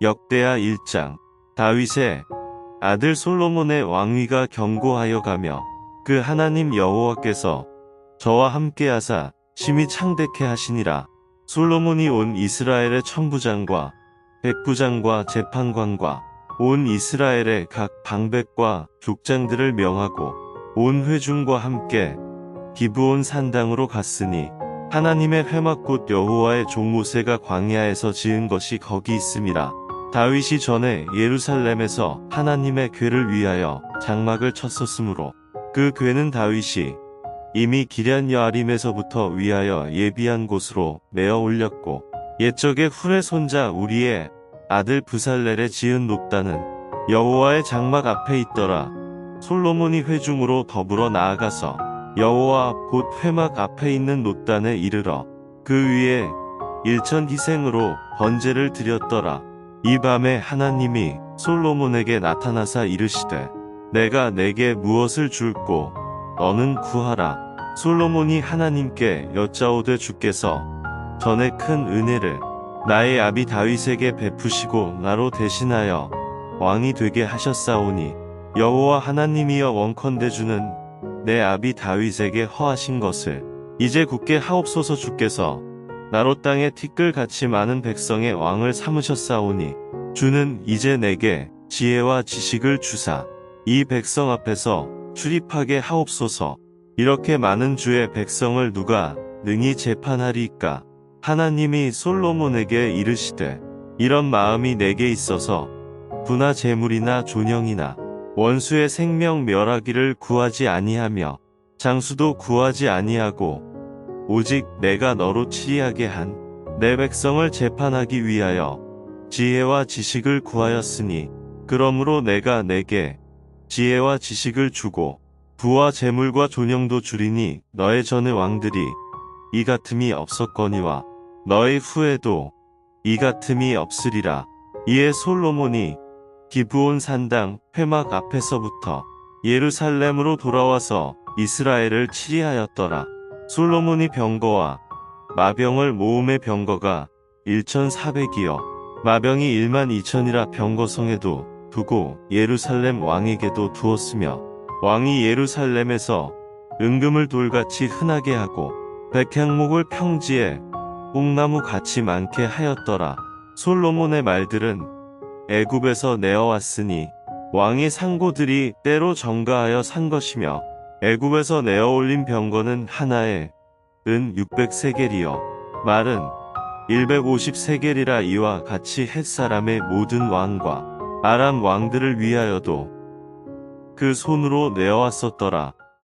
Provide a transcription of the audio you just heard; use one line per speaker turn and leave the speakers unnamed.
역대하 1장. 다윗의 아들 솔로몬의 왕위가 견고하여 가며 그 하나님 여호와께서 저와 함께 하사 심히 창대케 하시니라. 솔로몬이 온 이스라엘의 천부장과 백부장과 재판관과 온 이스라엘의 각 방백과 족장들을 명하고 온 회중과 함께 기브온 산당으로 갔으니 하나님의 회막곧 여호와의 종 모세가 광야에서 지은 것이 거기 있음이라 다윗이 전에 예루살렘에서 하나님의 궤를 위하여 장막을 쳤었으므로 그 궤는 다윗이 이미 기럇 여아림에서부터 위하여 예비한 곳으로 메어 올렸고 옛적에 훌의 손자 우리의 아들 부살렐에 지은 높다는 여호와의 장막 앞에 있더라. 솔로몬이 회중으로 더불어 나아가서 여호와 곧 회막 앞에 있는 높단에 이르러 그 위에 일천 희생으로 번제를 드렸더라. 이 밤에 하나님이 솔로몬에게 나타나사 이르시되 내가 내게 무엇을 줄고 너는 구하라. 솔로몬이 하나님께 여짜오되 주께서 전에 큰 은혜를 나의 아비 다윗에게 베푸시고 나로 대신하여 왕이 되게 하셨사오니 여호와 하나님이여 원컨대 주는 내 아비 다윗에게 허하신 것을 이제 굳게 하옵소서 주께서 나로 땅에 티끌같이 많은 백성의 왕을 삼으셨사오니 주는 이제 내게 지혜와 지식을 주사 이 백성 앞에서 출입하게 하옵소서. 이렇게 많은 주의 백성을 누가 능히 재판하리이까? 하나님이 솔로몬에게 이르시되 이런 마음이 내게 있어서 부나 재물이나 존영이나 원수의 생명 멸하기를 구하지 아니하며 장수도 구하지 아니하고 오직 내가 너로 치리하게 한 내 백성을 재판하기 위하여 지혜와 지식을 구하였으니 그러므로 내가 내게 지혜와 지식을 주고 부와 재물과 존영도 주리니 너의 전의 왕들이 이 같음이 없었거니와 너의 후에도 이 같음이 없으리라. 이에 솔로몬이 기브온 산당 회막 앞에서부터 예루살렘으로 돌아와서 이스라엘을 치리하였더라. 솔로몬이 병거와 마병을 모음의 병거가 1,400이요. 마병이 1만 2천이라 병거성에도 두고 예루살렘 왕에게도 두었으며 왕이 예루살렘에서 은금을 돌같이 흔하게 하고 백향목을 평지에 뽕나무 같이 많게 하였더라. 솔로몬의 말들은 애굽에서 내어왔으니 왕의 상고들이 때로 정가하여 산 것이며 애굽에서 내어 올린 병거는 하나에 은 600세겔이요 말은 150세겔이라 이와 같이 햇사람의 모든 왕과 아람 왕들을 위하여도 그 손으로 내어왔었더라.